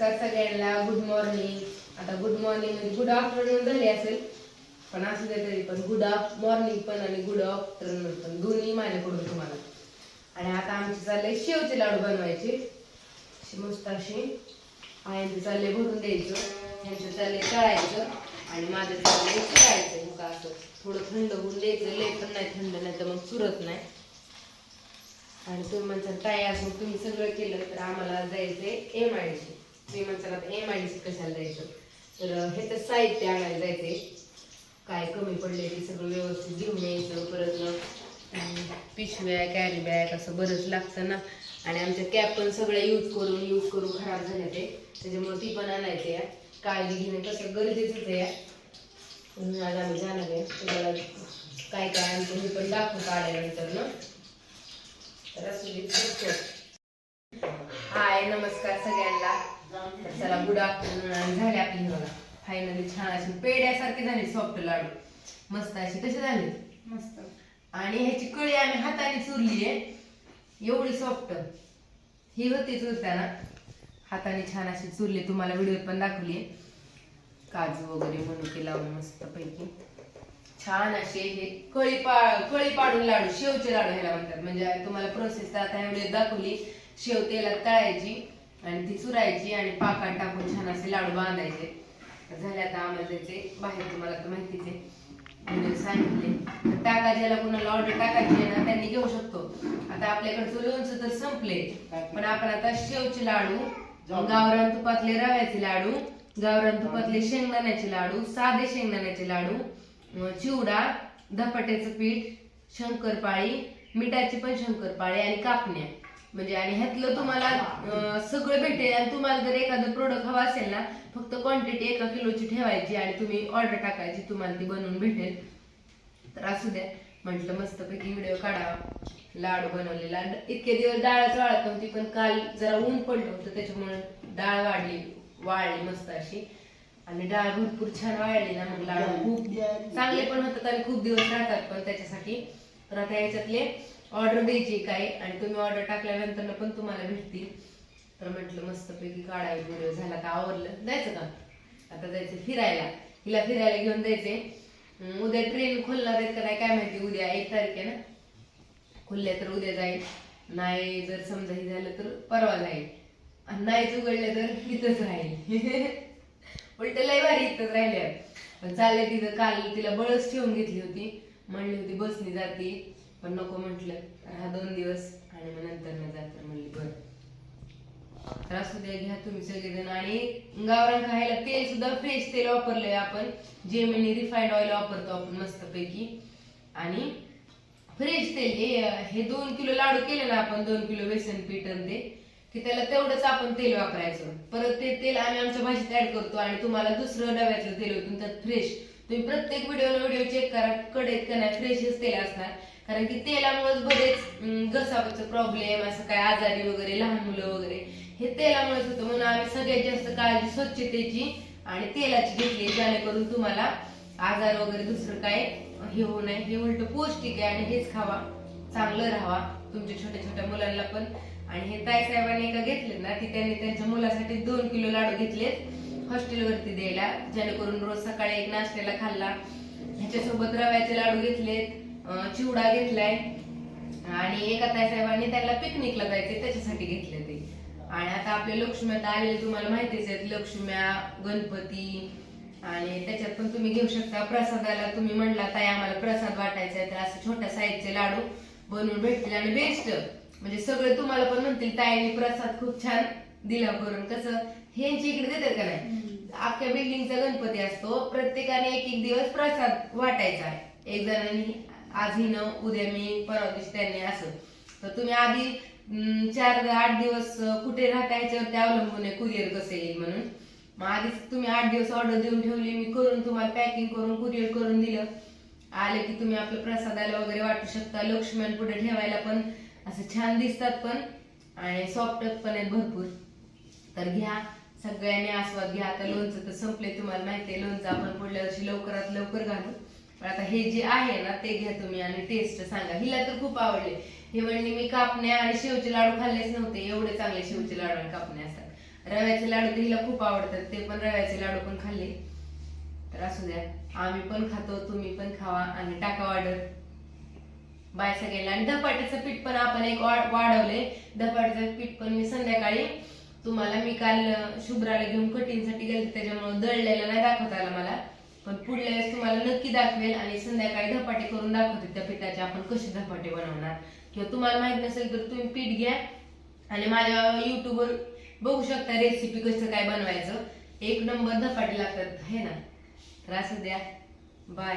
नमस्कार सगळ्यांना. Good morning आता गुड मॉर्निंग म्हणजे गुड आफ्टरनून झाली असेल पण असू दे तरी पण गुड मॉर्निंग पण आणि गुड आफ्टरनून पण दोन्ही माझ्याकडून तुम्हाला. आणि आता आमचे चालले शेवचे लाडू बनवायचे. अशी मस्त अशी आयांचे चालले भरून द्यायचं यांचं चालले तळायचं आणि माझं चालले चिरायचं मग असं थोडं थंड होऊन द्यायचं. लय पण नाही थंड नाही तर मग चुरत नाही. आणि तुम्ही म्हणता काय आज मग तुम्ही सगळं केलं तर आम्हाला जायचंय एम आय मी सी आता एम आय डी सी कशाला जायचं तर हे तर साहित्य आणायला जायचे काय कमी पडले ते सगळं व्यवस्थित घेऊन यायचं परत पिशव्या कॅरी बॅग असं बरंच लागतं ना. आणि आमच्या कॅप पण सगळ्या यूज करून यूज करून खराब झाल्या ते. त्याच्यामुळे ती पण आणायचे या काळजी घेणं कसं गरजेचंच आहे. म्हणून आज आम्ही जाणार आहे. तुम्हाला काय काय आणतो हे पण दाखवतो आल्यानंतर ना. तर असू दे, हाय नमस्कार सगळ्यांना. तर चला गुड आफ्टरनून झाले आपली बघा. फायनली छान अशी पेड्यासारखी झाली सॉफ्ट लाडू. मस्त अशी. कशी झाली? मस्त. आणि ह्याची कळी आम्ही हाताने चुरली आहे एवढी सॉफ्ट ही होती चुरताना. हाताने छान अशी चुरली. तुम्हाला व्हिडिओ पण दाखवली. काजू वगैरे मनुके लावून मस्त पैकी छान असे हे कळी पा कळी पाडून लाडू शेवचे लाडू ह्याला म्हणतात. म्हणजे तुम्हाला प्रोसेस आता एवढे दाखवली. शेव तेलात तळायची. आणि ती चुरायची आणि पाकात टाकून छान असे लाडू बांधायचे. झाले आता आम्हाला त्याचे बाहेर तुम्हाला तर माहितीच. आहे सांगितले. तर टाका ज्याला कुणाला ऑर्डर टाकायची आहे ना त्यांनी घेऊ शकतो. आता आपल्याकडचं लोणचं तर संपले. पण आपण आता शेवचे लाडू गावरान तुपातले रव्याचे लाडू गावरान तुपातले शेंगदाण्याचे लाडू साधे शेंगदाण्याचे लाडू चिवडा धपाट्याचं पीठ शंकरपाळी मिठाची पण शंकरपाळी आणि कापण्या. म्हणजे आणि ह्यातलं तुम्हाला अं, सगळं भेटेल आणि तुम्हाला जर एखादं प्रोडक्ट हवं असेल ना फक्त क्वांटिटी एका किलोची ठेवायची आणि तुम्ही ऑर्डर टाकायची तुम्हाला ती बनवून भेटेल. तर असू द्या. म्हटलं मस्तपैकी व्हिडिओ काढावा लाडू बनवलेला. इतके दिवस डाळच वाळत नव्हती पण काल जरा ऊन पडलं होतं त्याच्यामुळे डाळ वाढली वाळली मस्त अशी. आणि डाळ भरपूर छान वाळली ना मग लाडू खूप चांगले पण होतात आणि खूप दिवस राहतात पण त्याच्यासाठी. तर आता याच्यातले ऑर्डर द्यायची काय? आणि तुम्ही ऑर्डर टाकल्यानंतर पण तुम्हाला भेटतील. तर म्हटलं मस्तपैकी काढावी व्हिडिओ झाला. का आवडलं जायचं का? आता जायचं फिरायला. हिला फिरायला घेऊन जायचे उद्या ट्रेन खोलणार आहेत का नाही काय माहिती. उद्या एक तारीख आहे ना? खुलल्या तर उद्या जाईल. नाही जर समजा हे झालं तर परवा जाईल. आणि नाहीच उघडलं तर इथंच राहील. उलट लय भारी इथंच राहिले पण चालले तिथं. काल तिला बळच ठेवून घेतली होती. म्हणली होती बसनी जाते. पण नको म्हटलं. तर हा दोन दिवस आणि मग नंतर न जात म्हणली बरं. तर असू द्या घ्या तुम्ही सगळेजण. आणि गावरान खायला तेल सुद्धा फ्रेश तेल वापरलंय आपण. जेमिनी रिफाईंड ऑइल वापरतो आपण मस्तपैकी. आणि फ्रेश तेल हे हे दोन किलो लाडू केले ना आपण दोन किलो बेसन पीठ ते की त्याला तेवढंच आपण तेल वापरायचं. परत ते तेल आम्ही आमच्या भाजीत ऍड करतो आणि तुम्हाला दुसरं डब्याचं तेल होतं त्यात फ्रेश तुम्ही प्रत्येक व्हिडिओला व्हिडिओ चेक करा कडेत का नाही फ्रेशच तेल असणार. कारण की तेलामुळेच बरेच अं, प्रॉब्लेम असं काय आजारी वगैरे लहान मुलं वगैरे हे तेलामुळेच होतं. म्हणून आम्ही सगळ्यात जास्त काळजी स्वच्छतेची आणि तेलाची घेतली जेणेकरून तुम्हाला आजार वगैरे दुसरं काय हे होऊ नये. हे उलट पौष्टिक आहे आणि हेच खावा. चांगलं राहावा. तुमच्या छोट्या छोट्या मुलांना पण. आणि हे ताई साहेबांनी एका घेतले ना ती त्यांनी त्यांच्या मुलासाठी दोन किलो लाडू घेतलेत हॉस्टेलवरती द्यायला. जेणेकरून रोज सकाळी एक नाश्त्याला खाल्ला. ह्याच्यासोबत रव्याचे लाडू घेतलेत. चिवडा घेतलाय. आणि एका ताई साहेबांनी त्यांना पिकनिकला जायचे त्याच्यासाठी घेतले ते. आणि आता आपले लक्ष्म्या तर आलेले तुम्हाला माहितीच आहेत लक्ष्म्या गणपती आणि त्याच्यात पण तुम्ही घेऊ शकता. प्रसादाला तुम्ही म्हणला ताई आम्हाला प्रसाद वाटायचा आहे तर असं छोट्या साईजचे लाडू बनवून भेटतील. आणि बेस्ट म्हणजे सगळे तुम्हाला पण म्हणतील ताईने प्रसाद खूप छान दिला करून कसं? ह्यांची इकडे देतात का नाही? अख्ख्या बिल्डिंगचा गणपती असतो प्रत्येकाने एक एक दिवस प्रसाद वाटायचा. आहे एक जणांनी आज हिनं उद्या मी परवा दिवशी त्यांनी असं. तर तुम्ही आधी चार आठ दिवस कुठे राहता ह्याच्यावरती अवलंबून आहे कुरिअर कसं येईल म्हणून. मग आधीच तुम्ही आठ दिवस ऑर्डर देऊन ठेवली मी करून तुम्हाला पॅकिंग करून कुरिअर करून दिलं. आले की तुम्ही आपलं प्रसादाला वगैरे वाटू शकता लक्ष्मण पुढे ठेवायला पण असं छान दिसतात पण. आणि सॉफ्ट पण आहेत भरपूर. तर घ्या सगळ्यांनी आस्वाद घ्या. आता लोणचं तर संपले तुम्हाला माहिती आहे लोणचं आपण पुढल्या वर्षी लवकरात लवकर घालू. पण आता हे जे आहे ना ते घ्या तुम्ही आणि टेस्ट सांगा. हिला तर खूप आवडले. हे म्हणले मी कापण्या आणि शेवचे लाडू खाल्लेच नव्हते एवढे चांगले शेवचे लाडू आणि कापण्या असतात. रव्याचे लाडू तर हिला खूप आवडतात ते पण रव्याचे लाडू पण खाल्ले. तर असू द्या. आम्ही पण खातो तुम्ही पण खावा आणि टाका ऑर्डर बाय सगळ्यांना. आणि धपाट्याचं पीठ पण आपण एक वाढवले. धपाट्याचं पीठ पण मी संध्याकाळी तुम्हाला मी काल शुभ्राला घेऊन कटिंगसाठी गेले त्याच्यामुळे दळलेलं नाही दाखवता आलं मला. पण पुढल्या वेळेस तुम्हाला नक्की दाखवेल आणि संध्याकाळी धपाटे करून दाखवते त्या पिठाचे आपण कसे धपाटे बनवणार. किंवा तुम्हाला माहीत नसेल तर तुम्ही पीठ घ्या आणि माझ्या युट्यूबवर बघू शकता रेसिपी कसं काय बनवायचं. एक नंबर धपाटे लागतात हे ना? त्रास द्या. बाय